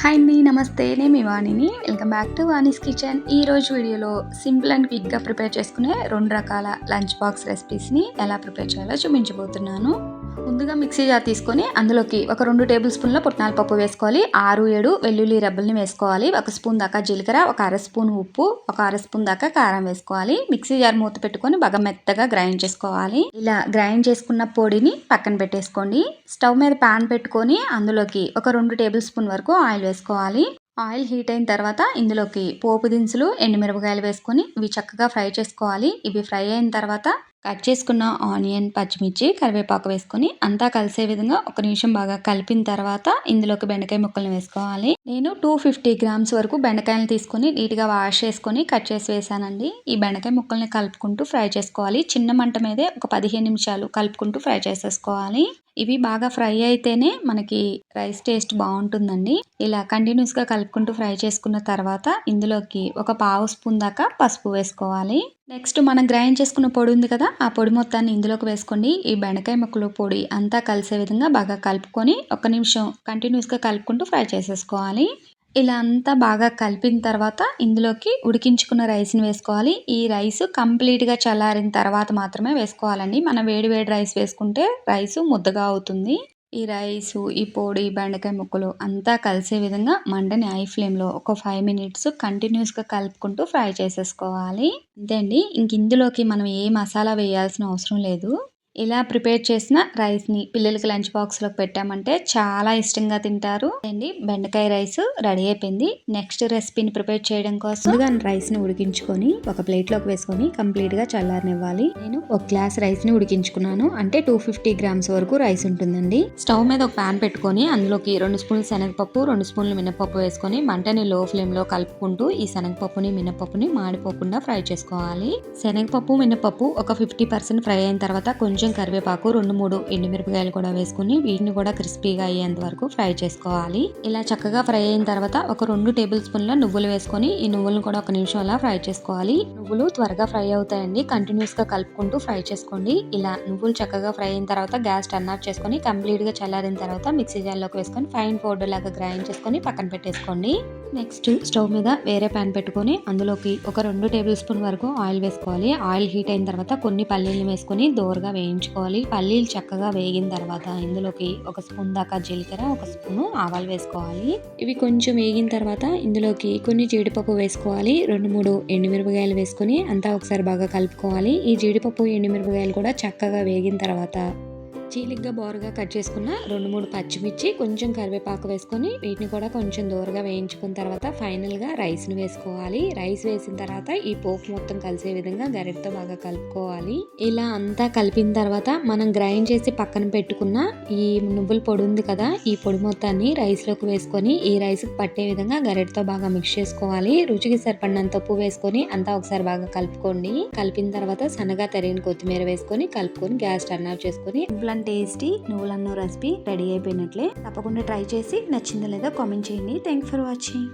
Hi అండి నమస్తే నేను మీ వాణిని. Welcome back to Vani's kitchen ఈ రోజు వీడియోలో సింపుల్ అండ్ క్విక్గా ప్రిపేర్ చేసుకునే రెండు రకాల లంచ్ బాక్స్ రెసిపీస్ని ఎలా ప్రిపేర్ చేయాలో చూపించబోతున్నాను. ముందుగా మిక్సీ జార్ తీసుకొని అందులోకి ఒక రెండు టేబుల్ స్పూన్ల పుట్నాల పప్పు వేసుకోవాలి. ఆరు ఏడు వెల్లుల్లి రెబ్బల్ని వేసుకోవాలి. ఒక స్పూన్ దాకా జీలకర్ర ఒక అర స్పూన్ ఉప్పు ఒక అర స్పూన్ దాకా కారం వేసుకోవాలి. మిక్సీ జార్ మూత పెట్టుకొని బాగా మెత్తగా గ్రైండ్ చేసుకోవాలి. ఇలా గ్రైండ్ చేసుకున్న పొడిని పక్కన పెట్టేసుకోండి. స్టవ్ మీద పాన్ పెట్టుకొని అందులోకి ఒక రెండు టేబుల్ స్పూన్ వరకు ఆయిల్ వేసుకోవాలి. ఆయిల్ హీట్ అయిన తర్వాత ఇందులోకి పోపు దినుసులు ఎండుమిరపకాయలు వేసుకొని ఇవి చక్కగా ఫ్రై చేసుకోవాలి. ఇవి ఫ్రై అయిన తర్వాత కట్ చేసుకున్న ఆనియన్ పచ్చిమిర్చి కరివేపాకు వేసుకొని అంతా కలిసే విధంగా ఒక నిమిషం బాగా కలిపిన తర్వాత ఇందులోకి బెండకాయ ముక్కలను వేసుకోవాలి. నేను టూ ఫిఫ్టీ గ్రామ్స్ వరకు బెండకాయలు తీసుకొని నీట్గా వాష్ చేసుకొని కట్ చేసి వేసానండి. ఈ బెండకాయ ముక్కల్ని కలుపుకుంటూ ఫ్రై చేసుకోవాలి. చిన్న మంట మీదే ఒక పదిహేను నిమిషాలు కలుపుకుంటూ ఫ్రై చేసేసుకోవాలి. ఇవి బాగా ఫ్రై అయితేనే మనకి రైస్ టేస్ట్ బాగుంటుందండి. ఇలా కంటిన్యూస్గా కలుపుకుంటూ ఫ్రై చేసుకున్న తర్వాత ఇందులోకి ఒక పావు స్పూన్ దాకా పసుపు వేసుకోవాలి. నెక్స్ట్ మనం గ్రైండ్ చేసుకున్న పొడి ఉంది కదా ఆ పొడి మొత్తాన్ని ఇందులోకి వేసుకోండి. ఈ బెండకాయ ముక్కలు పొడి అంతా కలిసే విధంగా బాగా కలుపుకొని ఒక నిమిషం కంటిన్యూస్గా కలుపుకుంటూ ఫ్రై చేసేసుకోవాలి. ఇలా అంతా బాగా కలిపిన తర్వాత ఇందులోకి ఉడికించుకున్న రైస్ని వేసుకోవాలి. ఈ రైస్ కంప్లీట్గా చల్లారిన తర్వాత మాత్రమే వేసుకోవాలండి. మనం వేడి వేడి రైస్ వేసుకుంటే రైస్ ముద్దగా అవుతుంది. ఈ రైసు ఈ పొడి బెండకాయ ముక్కలు అంతా కలిసే విధంగా మండని ఐ ఫ్లేమ్లో ఒక ఫైవ్ మినిట్స్ కంటిన్యూస్గా కలుపుకుంటూ ఫ్రై చేసేసుకోవాలి. అంతే అండి. ఇంక ఇందులోకి మనం ఏ మసాలా వేయాల్సిన అవసరం లేదు. ఇలా ప్రిపేర్ చేసిన రైస్ని పిల్లలకి లంచ్ బాక్స్లోకి పెట్టామంటే చాలా ఇష్టంగా తింటారు. అండి బెండకాయ రైస్ రెడీ అయిపోయింది. నెక్స్ట్ రెసిపీని ప్రిపేర్ చేయడం కోసం ముందుగా రైస్ని ఉడికించుకొని ఒక ప్లేట్లోకి వేసుకొని కంప్లీట్గా చల్లారనివ్వాలి. నేను ఒక గ్లాస్ రైస్ని ఉడికించుకున్నాను. అంటే టూ ఫిఫ్టీ గ్రామ్స్ వరకు రైస్ ఉంటుందండి. స్టవ్ మీద ఒక ప్యాన్ పెట్టుకొని అందులోకి రెండు స్పూన్లు శనగపప్పు రెండు స్పూన్లు మినపప్పు వేసుకొని మంటని లో ఫ్లేమ్లో కలుపుకుంటూ ఈ శనగపప్పుని మినపప్పుని మాడిపోకుండా ఫ్రై చేసుకోవాలి. శనగపప్పు మినపప్పు ఒక ఫిఫ్టీ పర్సెంట్ ఫ్రై అయిన తర్వాత కొంచెం కొంచెం కరివేపాకు రెండు మూడు ఎండుమిరపకాయలు కూడా వేసుకుని వీటిని కూడా క్రిస్పీగా అయ్యేంత వరకు ఫ్రై చేసుకోవాలి. ఇలా చక్కగా ఫ్రై అయిన తర్వాత ఒక రెండు టేబుల్ స్పూన్ల నువ్వులు వేసుకొని ఈ నువ్వులను కూడా ఒక నిమిషం అలా ఫ్రై చేసుకోవాలి. నువ్వులు త్వరగా ఫ్రై అవుతాయండి. కంటిన్యూస్గా కలుపుకుంటూ ఫ్రై చేసుకోండి. ఇలా నువ్వులు చక్కగా ఫ్రై అయిన తర్వాత గ్యాస్ టర్న్ ఆఫ్ చేసుకొని కంప్లీట్గా చల్లారిన తర్వాత మిక్సీ జార్లోకి వేసుకొని ఫైన్ పౌడర్ లాగా గ్రైండ్ చేసుకొని పక్కన పెట్టేసుకోండి. నెక్స్ట్ స్టవ్ మీద వేరే ప్యాన్ పెట్టుకొని అందులోకి ఒక రెండు టేబుల్ స్పూన్ వరకు ఆయిల్ వేసుకోవాలి. ఆయిల్ హీట్ అయిన తర్వాత కొన్ని పల్లీలు వేసుకొని దోరగా వేయండి వేయించుకోవాలి. పల్లీలు చక్కగా వేగిన తర్వాత ఇందులోకి ఒక స్పూన్ దాకా జీలకర్ర ఒక స్పూన్ ఆవాలు వేసుకోవాలి. ఇవి కొంచెం వేగిన తర్వాత ఇందులోకి కొన్ని జీడిపప్పు వేసుకోవాలి. రెండు మూడు ఎండుమిరపకాయలు వేసుకొని అంతా ఒకసారి బాగా కలుపుకోవాలి. ఈ జీడిపప్పు ఎండుమిరపకాయలు కూడా చక్కగా వేగిన తర్వాత చీలిగ్గా బోరగా కట్ చేసుకున్న రెండు మూడు పచ్చిమిర్చి కొంచెం కరివేపాకు వేసుకొని వీటిని కూడా కొంచెం దూరగా వేయించుకున్న తర్వాత ఫైనల్గా రైస్ని వేసుకోవాలి. రైస్ వేసిన తర్వాత ఈ పోపు మొత్తం కలిసే విధంగా గరిటతో బాగా కలుపుకోవాలి. ఇలా అంతా కలిపిన తర్వాత మనం గ్రైండ్ చేసి పక్కన పెట్టుకున్న ఈ నువ్వుల పొడి ఉంది కదా ఈ పొడి మొత్తాన్ని రైస్లోకి వేసుకొని ఈ రైస్కి పట్టే విధంగా గరిటతో బాగా మిక్స్ చేసుకోవాలి. రుచికి సరిపడినంత ఉప్పు వేసుకొని అంతా ఒకసారి బాగా కలుపుకోండి. కలిపిన తర్వాత సన్నగా తరిగిన కొత్తిమీర వేసుకొని కలుపుకొని గ్యాస్ టర్న్ ఆఫ్ చేసుకొని అండ్ టేస్టీ నువ్వులన్నో రెసిపీ రెడీ అయిపోయినట్లే. తప్పకుండా ట్రై చేసి నచ్చిందో లేదో కామెంట్ చేయండి. Thank for watching